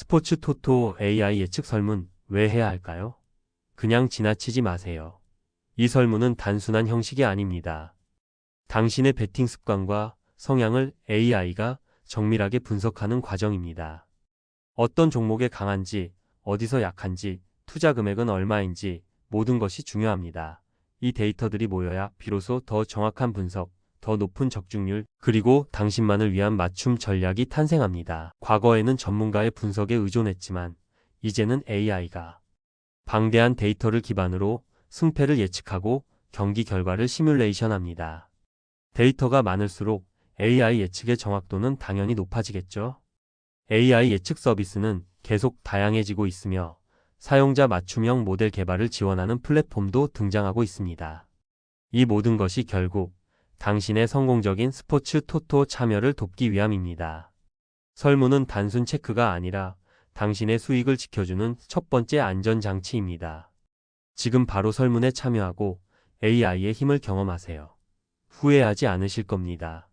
스포츠 토토 AI 예측 설문 왜 해야 할까요? 그냥 지나치지 마세요. 이 설문은 단순한 형식이 아닙니다. 당신의 베팅 습관과 성향을 AI가 정밀하게 분석하는 과정입니다. 어떤 종목에 강한지, 어디서 약한지, 투자 금액은 얼마인지 모든 것이 중요합니다. 이 데이터들이 모여야 비로소 더 정확한 분석, 더 높은 적중률, 그리고 당신만을 위한 맞춤 전략이 탄생합니다. 과거에는 전문가의 분석에 의존했지만, 이제는 AI가 방대한 데이터를 기반으로 승패를 예측하고 경기 결과를 시뮬레이션합니다. 데이터가 많을수록 AI 예측의 정확도는 당연히 높아지겠죠. AI 예측 서비스는 계속 다양해지고 있으며 사용자 맞춤형 모델 개발을 지원하는 플랫폼도 등장하고 있습니다. 이 모든 것이 결국 당신의 성공적인 스포츠 토토 참여를 돕기 위함입니다. 설문은 단순 체크가 아니라 당신의 수익을 지켜주는 첫 번째 안전장치입니다. 지금 바로 설문에 참여하고 AI의 힘을 경험하세요. 후회하지 않으실 겁니다.